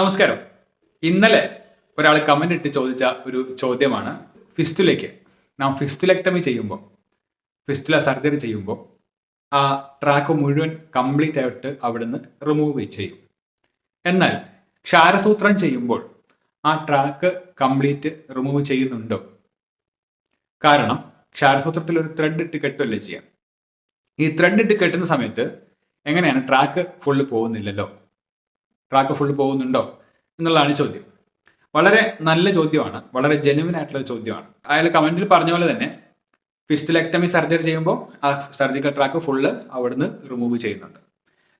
നമസ്കാരം. ഇന്നലെ ഒരാൾ കമന്റ് ഇട്ട് ചോദിച്ച ഒരു ചോദ്യമാണ് ഫിസ്റ്റുലയ്ക്ക് നാം ഫിസ്റ്റുലക്ടമി ചെയ്യുമ്പോൾ ഫിസ്റ്റുല സർജറി ചെയ്യുമ്പോൾ ആ ട്രാക്ക് മുഴുവൻ കംപ്ലീറ്റ് ആയിട്ട് അവിടുന്ന് റിമൂവ് ചെയ്യും. എന്നാൽ ക്ഷാരസൂത്രം ചെയ്യുമ്പോൾ ആ ട്രാക്ക് കംപ്ലീറ്റ് റിമൂവ് ചെയ്യുന്നുണ്ടോ? കാരണം ക്ഷാരസൂത്രത്തിൽ ഒരു ത്രെഡ് ഇട്ട് കെട്ടുമല്ലേ ചെയ്യാം. ഈ ത്രെഡ് ഇട്ട് കെട്ടുന്ന സമയത്ത് എങ്ങനെയാണ് ട്രാക്ക് ഫുള്ള് പോകുന്നില്ലല്ലോ? ട്രാക്ക് ഫുൾ പോകുന്നുണ്ടോ എന്നുള്ളതാണ് ചോദ്യം. വളരെ നല്ല ചോദ്യമാണ്. വളരെ ജെനുവിൻ ആയിട്ടുള്ള ചോദ്യമാണ്. അയാൾ കമന്റിൽ പറഞ്ഞ പോലെ തന്നെ ഫിസ്റ്റിലെക്ടമി സർജറി ചെയ്യുമ്പോൾ ആ സർജിക്കൽ ട്രാക്ക് ഫുള്ള് അവിടുന്ന് റിമൂവ് ചെയ്യുന്നുണ്ട്.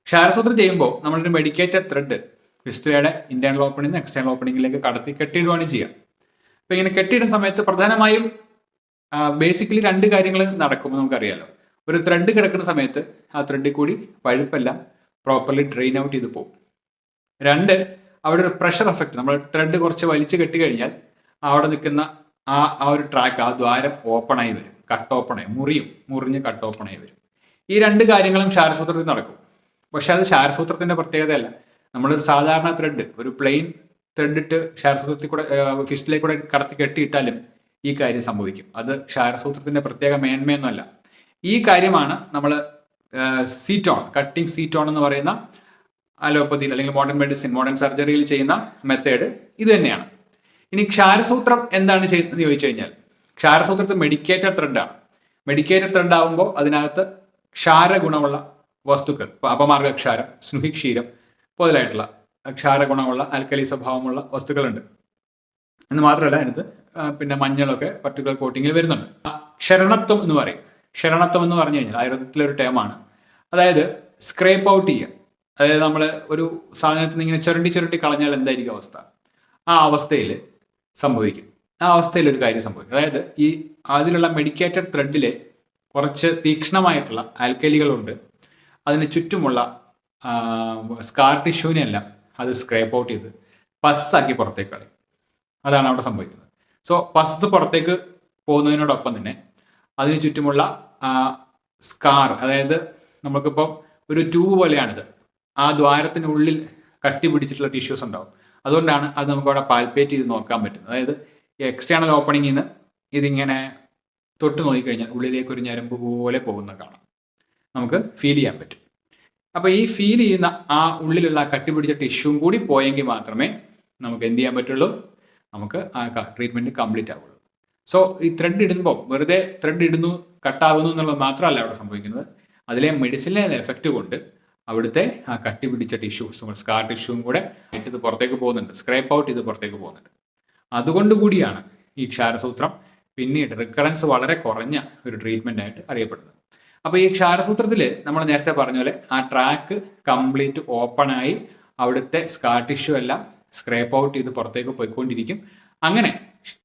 ക്ഷാരസൂത്രം ചെയ്യുമ്പോൾ നമ്മളൊരു മെഡിക്കേറ്റഡ് ത്രെഡ് ഫിസ്റ്റുലയുടെ ഇന്റേണൽ ഓപ്പണിംഗ് എക്സ്റ്റേണൽ ഓപ്പണിംഗിലേക്ക് കടത്തി കെട്ടിയിടുകയാണ് ചെയ്യുക. അപ്പൊ ഇങ്ങനെ കെട്ടിയിടുന്ന സമയത്ത് പ്രധാനമായും ബേസിക്കലി രണ്ട് കാര്യങ്ങൾ നടക്കുമ്പോൾ നമുക്കറിയാലോ. ഒരു ത്രെഡ് കിടക്കുന്ന സമയത്ത് ആ ത്രെഡിൽ കൂടി പഴുപ്പെല്ലാം പ്രോപ്പർലി ഡ്രെയിൻ ഔട്ട് ചെയ്ത് പോകും. രണ്ട് അവിടെ ഒരു പ്രഷർ എഫക്റ്റ് നമ്മൾ ത്രെഡ് കുറച്ച് വലിച്ചു കെട്ടി കഴിഞ്ഞാൽ അവിടെ നിൽക്കുന്ന ആ ആ ഒരു ട്രാക്ക് ആ ദ്വാരം ഓപ്പണായി വരും. കട്ട് ഓപ്പണായി മുറിയും മുറിഞ്ഞ് കട്ട് ഓപ്പണായി വരും. ഈ രണ്ട് കാര്യങ്ങളും ക്ഷാരസൂത്രത്തിൽ നടക്കും. പക്ഷെ അത് ക്ഷാരസൂത്രത്തിന്റെ പ്രത്യേകതയല്ല. നമ്മളൊരു സാധാരണ ത്രെഡ് ഒരു പ്ലെയിൻ ത്രെഡ് ഇട്ട് ക്ഷാരസൂത്രത്തിൽ കൂടെ ഫിസ്റ്റിലേക്ക് കൂടെ കടത്തി കെട്ടിയിട്ടാലും ഈ കാര്യം സംഭവിക്കും. അത് ക്ഷാരസൂത്രത്തിന്റെ പ്രത്യേക മേന്മയൊന്നുമല്ല. ഈ കാര്യമാണ് നമ്മൾ സീറ്റോൺ കട്ടിംഗ് സീറ്റോൺ എന്ന് പറയുന്ന അലോപ്പതിയിൽ അല്ലെങ്കിൽ മോഡേൺ മെഡിസിൻ മോഡേൺ സർജറിയിൽ ചെയ്യുന്ന മെത്തേഡ് ഇത് തന്നെയാണ്. ഇനി ക്ഷാരസൂത്രം എന്താണ് ചെയ്യുന്നത് ചോദിച്ചു കഴിഞ്ഞാൽ ക്ഷാരസൂത്രത്തിൽ മെഡിക്കേറ്റഡ് ത്രെഡാണ് മെഡിക്കേറ്റഡ് ത്രെഡ് ആകുമ്പോൾ അതിനകത്ത് ക്ഷാര ഗുണമുള്ള വസ്തുക്കൾ അപമാർഗക്ഷാരം സ്നുഹിക്ഷീരം മുതലായിട്ടുള്ള ക്ഷാര ഗുണമുള്ള ആൽക്കലി സ്വഭാവമുള്ള വസ്തുക്കളുണ്ട്. എന്ന് മാത്രമല്ല അതിനകത്ത് പിന്നെ മഞ്ഞളൊക്കെ പർട്ടിക്കുലർ കോട്ടിങ്ങിൽ വരുന്നുണ്ട്. ക്ഷരണത്വം എന്ന് പറയും. ക്ഷരണത്വം എന്ന് പറഞ്ഞു കഴിഞ്ഞാൽ ആയുർവേദത്തിലെ ഒരു ടേമാണ് അതായത് സ്ക്രേപ്പ് ഔട്ട് ചെയ്യുക. അതായത് നമ്മൾ ഒരു സാധനത്തിന് ഇങ്ങനെ ചുരണ്ടി ചുരണ്ടി കളഞ്ഞാൽ എന്തായിരിക്കും അവസ്ഥ? ആ അവസ്ഥയിൽ സംഭവിക്കും. ആ അവസ്ഥയിൽ ഒരു കാര്യം സംഭവിക്കും. അതായത് ഈ അതിലുള്ള മെഡിക്കേറ്റഡ് ത്രെഡിലെ കുറച്ച് തീക്ഷ്ണമായിട്ടുള്ള ആൽക്കലികളുണ്ട്. അതിന് ചുറ്റുമുള്ള സ്കാർ ടിഷ്യൂവിനെല്ലാം അത് സ്ക്രേപ്പ് ഔട്ട് ചെയ്ത് പസ്സാക്കി പുറത്തേക്ക് കളയും. അതാണ് അവിടെ സംഭവിക്കുന്നത്. സോ പസ് പുറത്തേക്ക് പോകുന്നതിനോടൊപ്പം തന്നെ അതിന് ചുറ്റുമുള്ള സ്കാർ അതായത് നമുക്കിപ്പോൾ ഒരു ട്യൂബ് പോലെയാണിത്. ആ ദ്വാരത്തിനുള്ളിൽ കട്ടി പിടിച്ചിട്ടുള്ള ടിഷ്യൂസ് ഉണ്ടാവും. അതുകൊണ്ടാണ് അത് നമുക്ക് അവിടെ പാൽപ്പേറ്റ് ചെയ്ത് നോക്കാൻ പറ്റുന്നത്. അതായത് എക്സ്റ്റേണൽ ഓപ്പണിങ്ങിൽ നിന്ന് ഇതിങ്ങനെ തൊട്ട് നോക്കിക്കഴിഞ്ഞാൽ ഉള്ളിലേക്ക് ഒരു ഞരമ്പ് പോലെ പോകുന്ന കാണാം. നമുക്ക് ഫീൽ ചെയ്യാൻ പറ്റും. അപ്പോൾ ഈ ഫീൽ ചെയ്യുന്ന ആ ഉള്ളിലുള്ള കട്ടി പിടിച്ച ടിഷ്യൂം കൂടി പോയെങ്കിൽ മാത്രമേ നമുക്ക് എന്ത് ചെയ്യാൻ പറ്റുള്ളൂ? നമുക്ക് ആ ട്രീറ്റ്മെന്റ് കംപ്ലീറ്റ് ആവുള്ളൂ. സോ ഈ ത്രെഡ് ഇടുമ്പോൾ വെറുതെ ത്രെഡ് ഇടുന്നു കട്ടാകുന്നു എന്നുള്ളത് മാത്രമല്ല അവിടെ സംഭവിക്കുന്നത്. അതിലെ മെഡിസിനിലെ എഫക്റ്റ് കൊണ്ട് അവിടുത്തെ ആ കട്ടി പിടിച്ച ടിഷ്യൂസും സ്കാർ ടിഷ്യൂവും കൂടെ ഇത് പുറത്തേക്ക് പോകുന്നുണ്ട്. സ്ക്രേപ്പ് ഔട്ട് ഇത് പുറത്തേക്ക് പോകുന്നുണ്ട്. അതുകൊണ്ട് കൂടിയാണ് ഈ ക്ഷാരസൂത്രം പിന്നീട് റിക്കറൻസ് വളരെ കുറഞ്ഞ ഒരു ട്രീറ്റ്മെന്റ് ആയിട്ട് അറിയപ്പെടുന്നത്. അപ്പൊ ഈ ക്ഷാരസൂത്രത്തിൽ നമ്മൾ നേരത്തെ പറഞ്ഞ പോലെ ആ ട്രാക്ക് കംപ്ലീറ്റ് ഓപ്പൺ ആയി അവിടുത്തെ സ്കാർ ടിഷ്യൂ എല്ലാം സ്ക്രേപ്പ് ഔട്ട് ചെയ്ത് പുറത്തേക്ക് പോയിക്കൊണ്ടിരിക്കും. അങ്ങനെ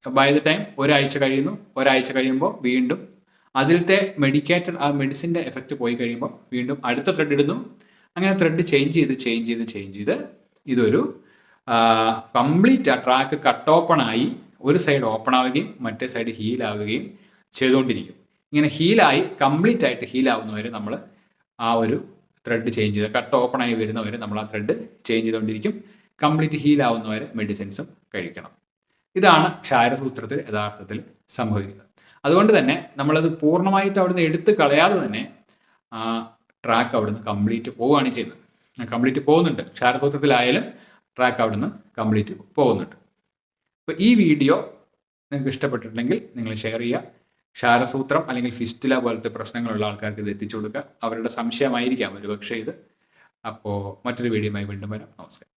ബൈ ദ ടൈം ഒരാഴ്ച കഴിയുന്നു. ഒരാഴ്ച കഴിയുമ്പോൾ വീണ്ടും അതിലത്തെ മെഡിക്കേറ്റഡ് ആ മെഡിസിന്റെ എഫക്റ്റ് പോയി കഴിയുമ്പോൾ വീണ്ടും അടുത്ത ത്രെഡ് ഇടുന്നു. അങ്ങനെ ത്രെഡ് ചേഞ്ച് ചെയ്ത് ചേഞ്ച് ചെയ്ത് ചേഞ്ച് ചെയ്ത് ഇതൊരു കംപ്ലീറ്റ് ആ ട്രാക്ക് കട്ട് ഓപ്പൺ ആയി ഒരു സൈഡ് ഓപ്പൺ ആവുകയും മറ്റേ സൈഡ് ഹീൽ ആവുകയും ചെയ്തുകൊണ്ടിരിക്കും. ഇങ്ങനെ ഹീലായി കംപ്ലീറ്റ് ആയിട്ട് ഹീൽ ആവുന്നവരെ നമ്മൾ ആ ഒരു ത്രെഡ് ചേഞ്ച് ചെയ്ത് കട്ട് ഓപ്പൺ ആയി വരുന്നവരെ നമ്മൾ ആ ത്രെഡ് ചേഞ്ച് ചെയ്തുകൊണ്ടിരിക്കും. കംപ്ലീറ്റ് ഹീൽ ആവുന്നവരെ മെഡിസിൻസും കഴിക്കണം. ഇതാണ് ക്ഷാരസൂത്രത്തിൽ യഥാർത്ഥത്തിൽ സംഭവിക്കുന്നത്. അതുകൊണ്ട് തന്നെ നമ്മളത് പൂർണമായിട്ട് അവിടുന്ന് എടുത്ത് കളയാതെ തന്നെ ട്രാക്ക് അവിടുന്ന് കംപ്ലീറ്റ് പോവുകയാണ് ചെയ്യുന്നത്. കംപ്ലീറ്റ് പോകുന്നുണ്ട്. ക്ഷാരസൂത്രത്തിലായാലും ട്രാക്ക് അവിടുന്ന് കംപ്ലീറ്റ് പോകുന്നുണ്ട്. അപ്പോൾ ഈ വീഡിയോ നിങ്ങൾക്ക് ഇഷ്ടപ്പെട്ടിട്ടുണ്ടെങ്കിൽ നിങ്ങൾ ഷെയർ ചെയ്യുക. ക്ഷാരസൂത്രം അല്ലെങ്കിൽ ഫിസ്റ്റില പോലത്തെ പ്രശ്നങ്ങളുള്ള ആൾക്കാർക്ക് ഇത് എത്തിച്ചു കൊടുക്കുക. അവരുടെ സംശയമായിരിക്കാം ഒരു പക്ഷേ ഇത്. അപ്പോൾ മറ്റൊരു വീഡിയോയുമായി വീണ്ടും വരാം. നമസ്കാരം.